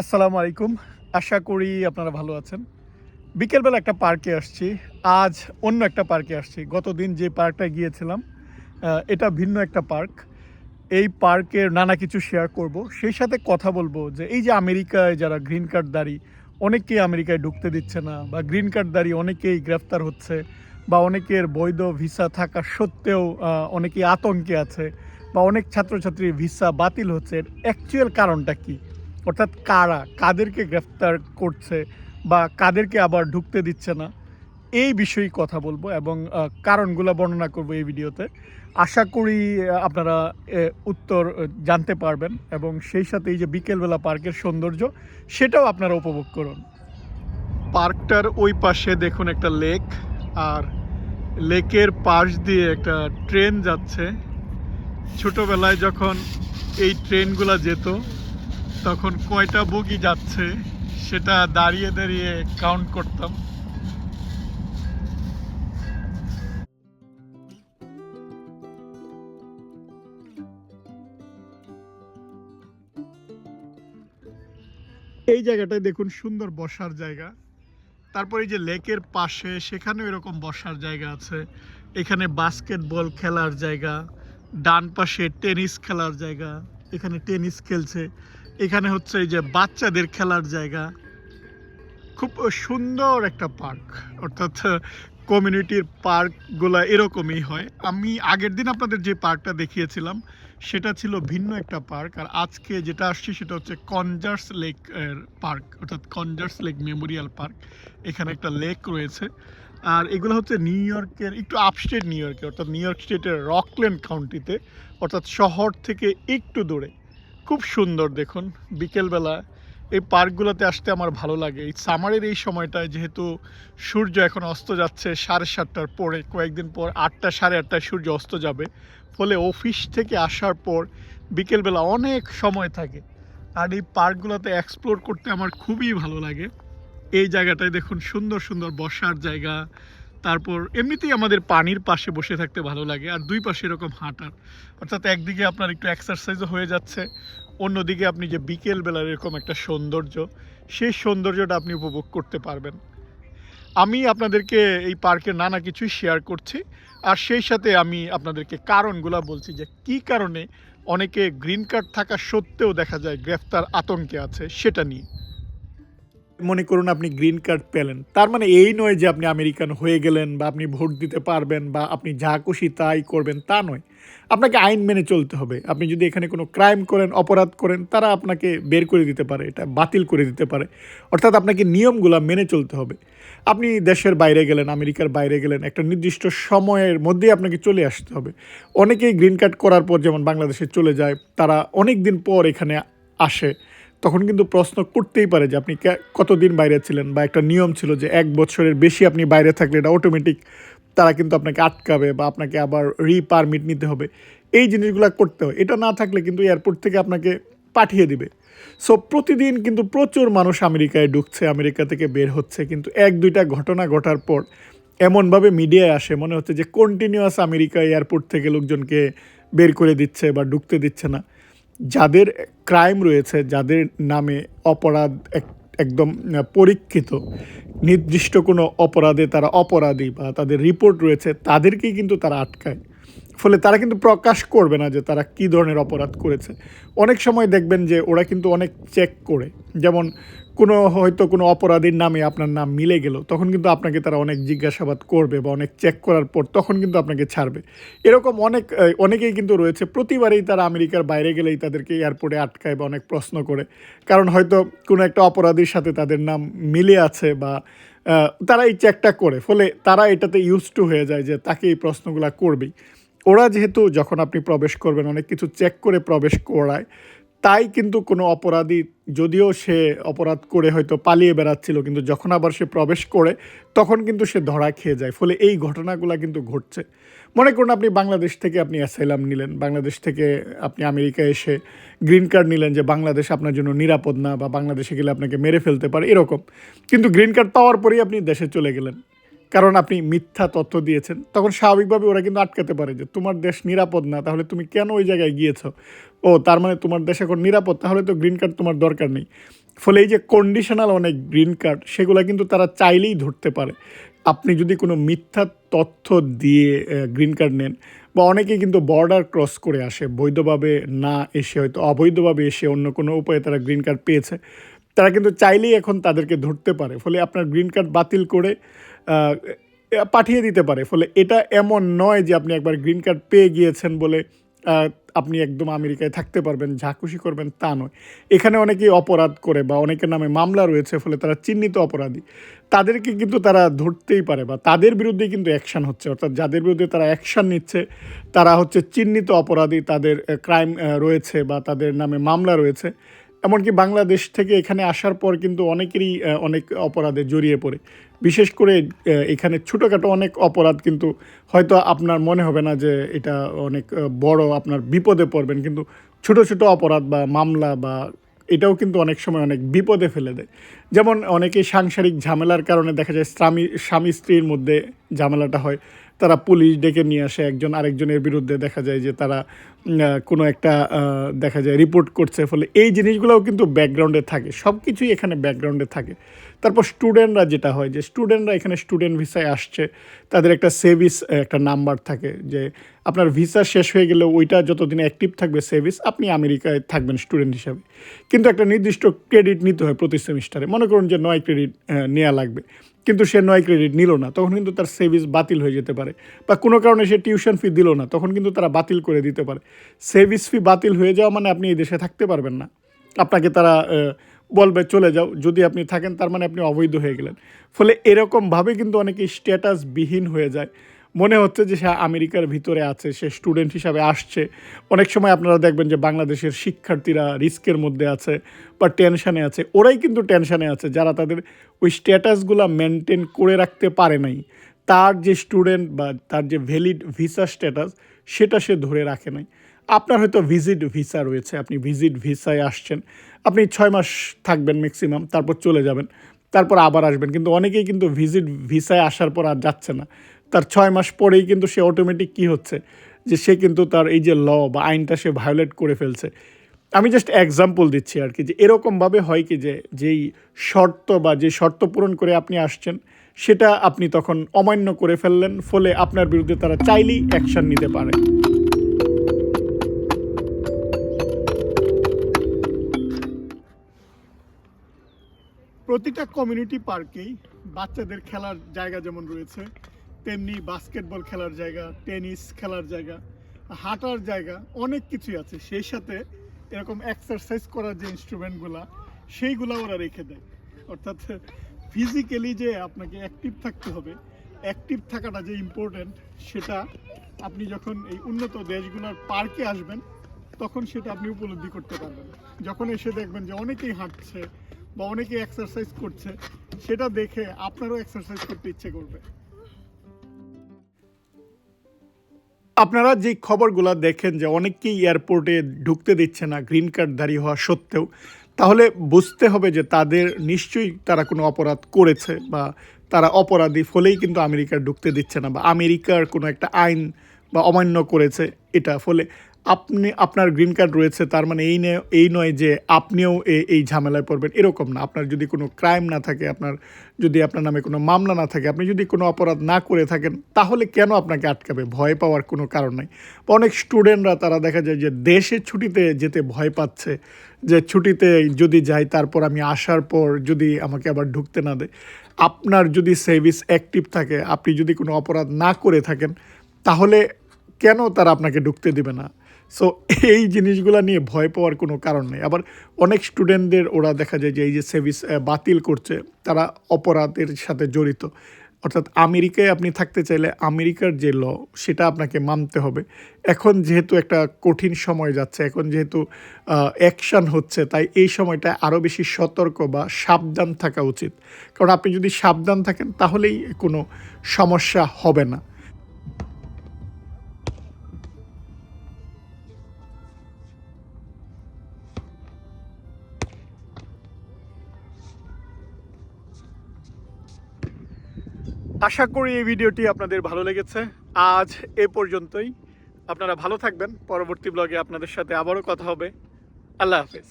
আসসালামু আলাইকুম। আশা করি আপনারা ভালো আছেন। বিকেলবেলা একটা পার্কে আসছি। আজ অন্য একটা পার্কে আসছি। গতদিন যে পার্কটায় গিয়েছিলাম এটা ভিন্ন একটা পার্ক। এই পার্কের নানা কিছু শেয়ার করব। সেই সাথে কথা বলব যে এই যে আমেরিকায় যারা গ্রিন কার্ডদারি অনেকেই আমেরিকায় ঢুকতে দিচ্ছে না বা গ্রিন কার্ডদারি অনেকেই গ্রেফতার হচ্ছে বা অনেকের বৈধ ভিসা থাকা সত্ত্বেও অনেকেই আতঙ্কে আছে বা অনেক ছাত্রছাত্রীর ভিসা বাতিল হচ্ছে। অ্যাকচুয়াল কারণটা কী? অর্থাৎ কারা, কাদেরকে গ্রেফতার করছে বা কাদেরকে আবার ঢুকতে দিচ্ছে না, এই বিষয়ে কথা বলব এবং কারণগুলো বর্ণনা করব এই ভিডিওতে। আশা করি আপনারা উত্তর জানতে পারবেন এবং সেই সাথে এই যে বিকেলবেলা পার্কের সৌন্দর্য, সেটাও আপনারা উপভোগ করুন। পার্কটার ওই পাশে দেখুন একটা লেক, আর লেকের পাশ দিয়ে একটা ট্রেন যাচ্ছে। ছোটবেলায় যখন এই ট্রেনগুলো যেত তখন কয়টা বগি যাচ্ছে সেটা দাঁড়িয়ে দাঁড়িয়ে কাউন্ট করতাম। এই জায়গাটায় দেখুন সুন্দর বসার জায়গা। তারপরে এই যে লেকের পাশে সেখানেও এরকম বসার জায়গা আছে। এখানে বাস্কেটবল খেলার জায়গা, ডান পাশে টেনিস খেলার জায়গা, এখানে টেনিস খেলছে। এখানে হচ্ছে এই যে বাচ্চাদের খেলার জায়গা। খুব সুন্দর একটা পার্ক। অর্থাৎ কমিউনিটির পার্কগুলো এরকমই হয়। আমি আগের দিন আপনাদের যে পার্কটা দেখিয়েছিলাম, সেটা ছিল ভিন্ন একটা পার্ক। আর আজকে যেটা আসছে সেটা হচ্ছে কনজার্স লেক এর পার্ক। অর্থাৎ কনজার্স লেক মেমোরিয়াল পার্ক। এখানে একটা লেক রয়েছে। আর এগুলো হচ্ছে নিউ ইয়র্কের, একটু আপস্টেট নিউ ইয়র্কে, অর্থাৎ নিউ ইয়র্ক স্টেটের রকল্যান্ড কাউন্টিতে। অর্থাৎ শহর থেকে একটু দূরে। খুব সুন্দর, দেখুন, বিকেলবেলা এই পার্কগুলোতে আসতে আমার ভালো লাগে। এই সামারের এই সময়টায় যেহেতু সূর্য এখন অস্ত যাচ্ছে সাড়ে সাতটার পরে, কয়েকদিন পর আটটা, সাড়ে আটটায় সূর্য অস্ত যাবে। ফলে অফিস থেকে আসার পর বিকেলবেলা অনেক সময় থাকে। আর এই পার্কগুলোতে এক্সপ্লোর করতে আমার খুবই ভালো লাগে। এই জায়গাটায় দেখুন, সুন্দর সুন্দর বসার জায়গা তারপর এমনিতেই আমাদের পানির পাশে বসে থাকতে ভালো লাগে, আর দুই পাশে এরকম হাঁটার অর্থাৎ একদিকে আপনার একটু এক্সারসাইজও হয়ে যাচ্ছে, অন্যদিকে আপনি যে বিকেল বেলার এরকম একটা সৌন্দর্য, সেই সৌন্দর্যটা আপনি উপভোগ করতে পারবেন। আমি আপনাদেরকে এই পার্কের নানা কিছুই শেয়ার করছি, আর সেই সাথে আমি আপনাদেরকে কারণগুলো বলছি যে কি কারণে অনেকে গ্রিন কার্ড থাকা সত্ত্বেও দেখা যায় গ্রেফতার আতঙ্কে আছে, সেটা নিয়ে। মনে করুন আপনি গ্রিন কার্ড পেলেন। তার মানে এই নয় যে আপনি আমেরিকান হয়ে গেলেন বা আপনি ভোট দিতে পারবেন বা আপনি যা খুশি তাই করবেন, তা নয়। আপনাকে আইন মেনে চলতে হবে। আপনি যদি এখানে কোনো ক্রাইম করেন, অপরাধ করেন, তারা আপনাকে বের করে দিতে পারে, এটা বাতিল করে দিতে পারে। অর্থাৎ আপনাকে নিয়মগুলো মেনে চলতে হবে। আপনি দেশের বাইরে গেলেন, আমেরিকার বাইরে গেলেন, একটা নির্দিষ্ট সময়ের মধ্যেই আপনাকে চলে আসতে হবে। অনেকেই গ্রিন কার্ড করার পর যেমন বাংলাদেশে চলে যায়, তারা অনেক দিন পর এখানে আসে। তখন কিন্তু প্রশ্ন করতেই পারে যে আপনি কতদিন বাইরে ছিলেন বা একটা নিয়ম ছিল যে এক বছরের বেশি আপনি বাইরে থাকলে এটা অটোমেটিক তারা কিন্তু আপনাকে আটকাবে বা আপনাকে আবার রিপারমিট নিতে হবে। এই জিনিসগুলো করতে হয়। এটা না থাকলে কিন্তু এয়ারপোর্ট থেকে আপনাকে পাঠিয়ে দিবে। সো প্রতিদিন কিন্তু প্রচুর মানুষ আমেরিকায় ঢুকছে, আমেরিকা থেকে বের হচ্ছে। কিন্তু এক, দুইটা ঘটনা ঘটার পর এমনভাবে মিডিয়ায় আসে, মনে হচ্ছে যে কন্টিনিউয়াস আমেরিকা এয়ারপোর্ট থেকে লোকজনকে বের করে দিচ্ছে বা ঢুকতে দিচ্ছে না। যাদের ক্রাইম রয়েছে, যাদের নামে অপরাধ এক- একদম পরীক্ষিত, নির্দিষ্ট কোনো অপরাধে তারা অপরাধী বা তাদের রিপোর্ট রয়েছে, তাদেরকেই কিন্তু তারা আটকায়। ফলে তারা কিন্তু প্রকাশ করবে না যে তারা কী ধরনের অপরাধ করেছে। অনেক সময় দেখবেন যে ওরা কিন্তু অনেক চেক করে। যেমন কোনো হয়তো কোনো অপরাধীর নামে আপনার নাম মিলে গেল, তখন কিন্তু আপনাকে তারা অনেক জিজ্ঞাসাবাদ করবে বা অনেক চেক করার পর তখন কিন্তু আপনাকে ছাড়বে। এরকম অনেক, অনেকেই কিন্তু রয়েছে। প্রতিবারেই তারা আমেরিকার বাইরে গেলেই তাদেরকে এয়ারপোর্টে আটকায় বা অনেক প্রশ্ন করে। কারণ হয়তো কোনো একটা অপরাধীর সাথে তাদের নাম মিলে আছে বা তারা এই চেকটা করে। ফলে তারা এটাতে ইউজ টু হয়ে যায় যে তাকে এই প্রশ্নগুলো করবেই। ওরা যেহেতু যখন আপনি প্রবেশ করবেন, অনেক কিছু চেক করে প্রবেশ করায়, তাই কিন্তু কোনো অপরাধী, যদিও সে অপরাধ করে হয়তো পালিয়ে বেড়াচ্ছিল, কিন্তু যখন আবার সে প্রবেশ করে, তখন কিন্তু সে ধরা খেয়ে যায়। ফলে এই ঘটনাগুলো কিন্তু ঘটছে। মনে করুন আপনি বাংলাদেশ থেকে আপনি অ্যাসাইলাম নিলেন, বাংলাদেশ থেকে আপনি আমেরিকা এসে গ্রিন কার্ড নিলেন যে বাংলাদেশ আপনার জন্য নিরাপদ না, বা বাংলাদেশে গেলে আপনাকে মেরে ফেলতে পারে, এরকম। কিন্তু গ্রিন কার্ড পাওয়ার পরেই আপনি দেশে চলে গেলেন। কারণ আপনি মিথ্যা তথ্য দিয়েছেন, তখন স্বাভাবিকভাবে ওরা কিন্তু আটকাতে পারে যে তোমার দেশ নিরাপদ না, তাহলে তুমি কেন ওই জায়গায় গিয়েছো? ও, তার মানে তোমার দেশ এখন নিরাপদ, তাহলে তো গ্রিন কার্ড তোমার দরকার নেই। ফলে এই যে কন্ডিশনাল অনেক গ্রিন কার্ড সেগুলো কিন্তু তারা চাইলেই ধরতে পারে। আপনি যদি কোনো মিথ্যা তথ্য দিয়ে গ্রিন কার্ড নেন, বা অনেকেই কিন্তু বর্ডার ক্রস করে আসে, বৈধভাবে না এসে হয়তো অবৈধভাবে এসে অন্য কোনো উপায়ে তারা গ্রিন কার্ড পেয়েছে। তারা কিন্তু চাইলেই এখন তাদেরকে ধরতে পারে। ফলে আপনার গ্রিন কার্ড বাতিল করে পাঠিয়ে দিতে পারে। ফলে এটা এমন নয় যে আপনি একবার গ্রিন কার্ড পেয়ে গিয়েছেন বলে আপনি একদম আমেরিকায় থাকতে পারবেন, যা খুশি করবেন তা নয়। এখানে অনেকেই অপরাধ করে বা অনেকের নামে মামলা রয়েছে, ফলে তারা চিহ্নিত অপরাধী। তাদেরকে কিন্তু তারা ধরতেই পারে বা তাদের বিরুদ্ধে কিন্তু অ্যাকশন হচ্ছে। অর্থাৎ যাদের বিরুদ্ধে তারা অ্যাকশন নিচ্ছে, তারা হচ্ছে চিহ্নিত অপরাধী, তাদের ক্রাইম রয়েছে বা তাদের নামে মামলা রয়েছে। এমনকি বাংলাদেশ থেকে এখানে আসার পর কিন্তু অনেকেরই অনেক অপরাধে জড়িয়ে পড়ে। বিশেষ করে এখানে ছোটোখাটো অনেক অপরাধ কিন্তু হয়তো আপনার মনে হবে না যে এটা অনেক বড় আপনার বিপদে পড়বেন। কিন্তু ছোট ছোট অপরাধ বা মামলা বা এটাও কিন্তু অনেক সময় অনেক বিপদে ফেলে দেয়। যেমন অনেকেই সাংসারিক ঝামেলার কারণে দেখা যায় স্বামী স্বামী স্ত্রীর মধ্যে ঝামেলাটা হয়। তারা পুলিশ ডেকে নিয়ে আসে, একজন আরেকজনের বিরুদ্ধে দেখা যায় যে তারা কোনো একটা দেখা যায় রিপোর্ট করছে। ফলে এই জিনিসগুলোও কিন্তু ব্যাকগ্রাউন্ডে থাকে সব কিছুই এখানে ব্যাকগ্রাউন্ডে থাকে। তারপর স্টুডেন্টরা যেটা হয়, যে স্টুডেন্টরা এখানে স্টুডেন্ট ভিসায় আসছে, তাদের একটা সেভিস একটা নাম্বার থাকে যে আপনার ভিসা শেষ হয়ে গেলে ওইটা যতদিন অ্যাক্টিভ থাকবে সেভিস আপনি আমেরিকায় থাকবেন স্টুডেন্ট হিসাবে। কিন্তু একটা নির্দিষ্ট ক্রেডিট নিতে হয় প্রতি সেমিস্টারে মনে করুন যে নয় ক্রেডিট নেওয়া লাগবে। কিন্তু সে নয় ক্রেডিট নিল না। তখন কিন্তু তার সেভিংস বাতিল হয়ে যেতে পারে। বা কোনো কারণে সে টিউশন ফি দিল না, তখন কিন্তু তারা বাতিল করে দিতে পারে। সেভিংস ফি বাতিল হয়ে যাওয়া মানে আপনি এই দেশে থাকতে পারবেন না। আপনাকে তারা বলবে, চলে যাও। যদি আপনি থাকেন, তার মানে আপনি অবৈধ হয়ে গেলেন। ফলে এরকমভাবে কিন্তু অনেকে স্ট্যাটাসবিহীন হয়ে যায়। মনে হচ্ছে যে সে আমেরিকার ভিতরে আছে, সে স্টুডেন্ট হিসাবে আসছে। অনেক সময় আপনারা দেখবেন যে বাংলাদেশের শিক্ষার্থীরা রিস্কের মধ্যে আছে বা টেনশানে আছে। ওরাই কিন্তু টেনশানে আছে, যারা তাদের ওই স্ট্যাটাসগুলো মেনটেন করে রাখতে পারে নাই। তার যে স্টুডেন্ট বা তার যে ভ্যালিড ভিসা স্ট্যাটাস সেটা সে ধরে রাখে নাই। আপনার হয়তো ভিজিট ভিসা রয়েছে, আপনি ভিজিট ভিসায় আসছেন। আপনি ছয় মাস থাকবেন ম্যাক্সিমাম তারপর চলে যাবেন, তারপর আবার আসবেন। কিন্তু অনেকেই কিন্তু ভিজিট ভিসায় আসার পর আর যাচ্ছে না। তার ছয় মাস পরেই কিন্তু সে অটোমেটিক কী হচ্ছে? যে সে কিন্তু তার এই যে ল বা আইনটা সে ভায়োলেট করে ফেলছে। আমি জাস্ট এক্সাম্পল দিচ্ছি আর কি, যে এরকমভাবে হয় কি যে যেই শর্ত বা যে শর্ত পূরণ করে আপনি আসছেন, সেটা আপনি তখন অমান্য করে ফেললেন, ফলে আপনার বিরুদ্ধে তারা চাইলেই অ্যাকশন নিতে পারে। প্রতিটা কমিউনিটি পার্কেই বাচ্চাদের খেলার জায়গা যেমন রয়েছে তেমনি বাস্কেটবল খেলার জায়গা টেনিস খেলার জায়গা, হাঁটার জায়গা, অনেক কিছুই আছে। সেই সাথে এরকম এক্সারসাইজ করার যে ইনস্ট্রুমেন্টগুলা সেইগুলা ওরা রেখে দেয়। অর্থাৎ ফিজিক্যালি যে আপনাকে অ্যাক্টিভ থাকতে হবে অ্যাক্টিভ থাকাটা যে ইম্পর্ট্যান্ট সেটা আপনি যখন এই উন্নত দেশগুলোর পার্কে আসবেন, তখন সেটা আপনি উপলব্ধি করতে পারবেন। যখন এসে দেখবেন যে অনেকেই হাঁটছে বা অনেকেই এক্সারসাইজ করছে, সেটা দেখে আপনারও এক্সারসাইজ করতে ইচ্ছে করবে। আপনারা যে খবরগুলো দেখেন যে অনেককেই এয়ারপোর্টে ঢুকতে দিচ্ছে না, গ্রিন কার্ডধারী হওয়া সত্ত্বেও, তাহলে বুঝতে হবে যে তাদের নিশ্চয়ই তারা কোনো অপরাধ করেছে বা তারা অপরাধী ফলেই কিন্তু আমেরিকার ঢুকতে দিচ্ছে না বা আমেরিকার কোনো একটা আইন বা অমান্য করেছে এটা ফলে। আপনি, আপনার গ্রিন কার্ড রয়েছে, তার মানে এই এই নয় যে আপনিও এই ঝামেলায় পড়বেন, এরকম না। আপনার যদি কোনো ক্রাইম না থাকে, আপনার যদি আপনার নামে কোনো মামলা না থাকে, আপনি যদি কোনো অপরাধ না করে থাকেন, তাহলে কেন আপনাকে আটকাবে? ভয় পাওয়ার কোনো কারণ নাই। অনেক স্টুডেন্টরা তারা দেখা যায় যে দেশে ছুটিতে যেতে ভয় পাচ্ছে, যে ছুটিতে যদি যাই, তারপর আমি আসার পর যদি আমাকে আবার ঢুকতে না দেয়। আপনার যদি সার্ভিস অ্যাক্টিভ থাকে, আপনি যদি কোনো অপরাধ না করে থাকেন, তাহলে কেন তারা আপনাকে ঢুকতে দিবে না? সো এই জিনিসগুলো নিয়ে ভয় পাওয়ার কোনো কারণ নেই। আবার অনেক স্টুডেন্টদের ওরা দেখা যায় যে এই যে সার্ভিস বাতিল করছে, তারা অপরাধের সাথে জড়িত। অর্থাৎ আমেরিকায় আপনি থাকতে চাইলে আমেরিকার যে ল সেটা আপনাকে মানতে হবে। এখন যেহেতু একটা কঠিন সময় যাচ্ছে, এখন যেহেতু অ্যাকশান হচ্ছে, তাই এই সময়টা আরও বেশি সতর্ক বা সাবধান থাকা উচিত। কারণ আপনি যদি সাবধান থাকেন, তাহলেই কোনো সমস্যা হবে না। আশা করি এই ভিডিওটি আপনাদের ভালো লেগেছে। আজ এ পর্যন্তই। আপনারা ভালো থাকবেন। পরবর্তী ব্লগে আপনাদের সাথে আবারও কথা হবে। আল্লাহ হাফেজ।